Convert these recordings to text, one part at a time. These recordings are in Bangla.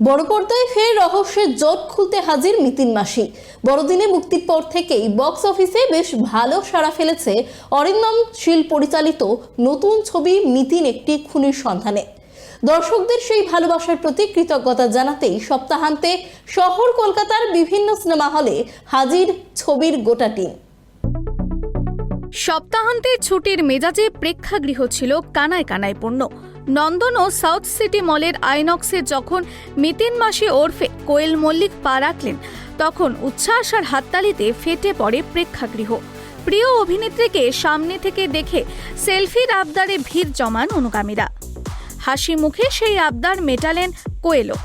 বড় পর্দায় ফের রহস্যের জট খুলতে হাজির মিতিন মাসি। বড়দিনে মুক্তির পর থেকেই বক্স অফিসে বেশ ভালো সাড়া ফেলেছে অরিন্দম শীল পরিচালিত নতুন ছবি মিতিন একটি খুনির সন্ধানে। দর্শকদের সেই ভালোবাসার প্রতি কৃতজ্ঞতা জানাতেই সপ্তাহান্তে শহর কলকাতার বিভিন্ন সিনেমা হলে হাজির ছবির গোটা টিম। সপ্তাহান্তে ছুটির মেজাজে প্রেক্ষাগৃহ ছিল কানায় কানায় পূর্ণ। নন্দন ও সাউথ সিটি মলের আইনক্সে যখন মিতিন মাসি ওরফে কোয়েল মল্লিক পা রাখলেন, তখন উচ্ছ্বাস আর হাততালিতে ফেটে পড়ে প্রেক্ষাগৃহ। প্রিয় অভিনেত্রীকে সামনে থেকে দেখে সেলফির আবদারে ভিড় জমান অনুগামীরা। হাসি মুখে সেই আবদার মেটালেন কোয়েলও।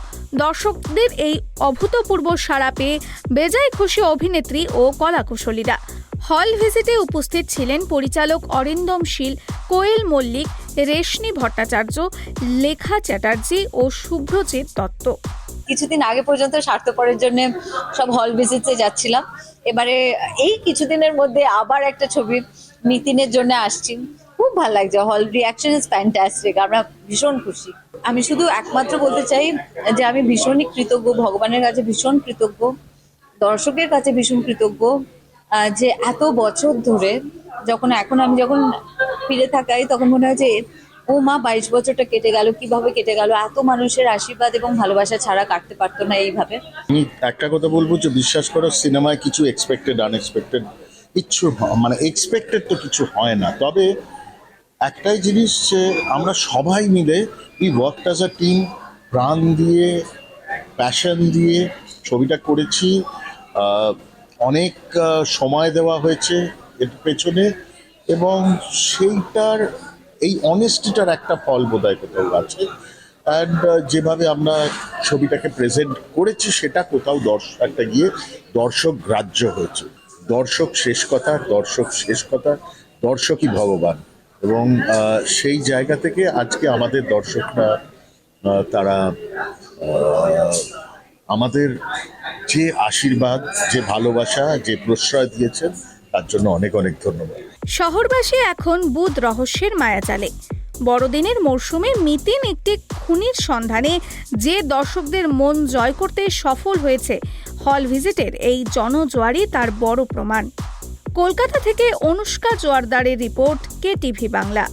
দর্শকদের এই অভূতপূর্ব সাড়া পেয়ে বেজায় খুশি অভিনেত্রী ও কলাকুশলীরা। হল ভিজিটে উপস্থিত ছিলেন পরিচালক অরিন্দম শীল, কোয়েল মল্লিক রেশমি ভট্টাচার্য, লেখা চ্যাটার্জি ও শুভ্রজিৎ দত্ত। কিছুদিন আগে পর্যন্ত স্বার্থপরের জন্য সব হল ভিজিটে যাচ্ছিলাম। এবারে এই কিছুদিনের মধ্যে আবার একটা ছবি নিতিনের জন্য আসছি। খুব ভালো লাগছে, হল রিয়াকশন ইজ ফ্যান্টাস্টিক আমরা ভীষণ খুশি। আমি শুধু একমাত্র বলতে চাই যে আমি ভীষণই কৃতজ্ঞ, ভগবানের কাছে ভীষণ কৃতজ্ঞ, দর্শকের কাছে ভীষণ কৃতজ্ঞ। যে এত বছর ধরে যখন এখন আমি যখন ফিরে থাকাই, তখন মনে হয় যে ও মা বাইশ বছরটা কেটে গেল, কীভাবে কেটে গেল? এত মানুষের আশীর্বাদ এবং ভালোবাসা ছাড়া কাটতে পারতো না এইভাবে। আমি একটা কথা বলব যে বিশ্বাস করো, সিনেমায় কিছু এক্সপেক্টেড আনএক্সপেক্টেড কিচ্ছু মানে এক্সপেক্টেড তো কিছু হয় না। তবে একটাই জিনিস যে আমরা সবাই মিলে we work as a team প্রাণ দিয়ে প্যাশন দিয়ে ছবিটা করেছি। অনেক সময় দেওয়া হয়েছে এর পেছনে এবং সেইটার, এই অনেস্টিটার একটা ফল বোধহয় কোথাও আছে। অ্যান্ড যেভাবে আমরা ছবিটাকে প্রেজেন্ট করেছি, সেটা কোথাও দর্শক একটা গিয়ে দর্শক গ্রাহ্য হয়েছে। দর্শক শেষ কথা, দর্শক শেষ কথা, দর্শকই ভগবান। এবং সেই জায়গা থেকে আজকে আমাদের দর্শকরা তারা আমাদের যে আশীর্বাদ, যে ভালোবাসা, যে প্রশ্রয় দিয়েছেন, তার জন্য অনেক অনেক ধন্যবাদ। শহরবাসী এখন বুধ রহস্যের মায়াজালে। বড়দিনের মরশুমে মিতিন একটি খুনির সন্ধানে যে দর্শকদের মন জয় করতে সফল হয়েছে, হল ভিজিটের এই জনজোয়ারই তার বড় প্রমাণ। কলকাতা থেকে অনুষ্কা জোয়ারদারের রিপোর্ট, কে টিভি বাংলা।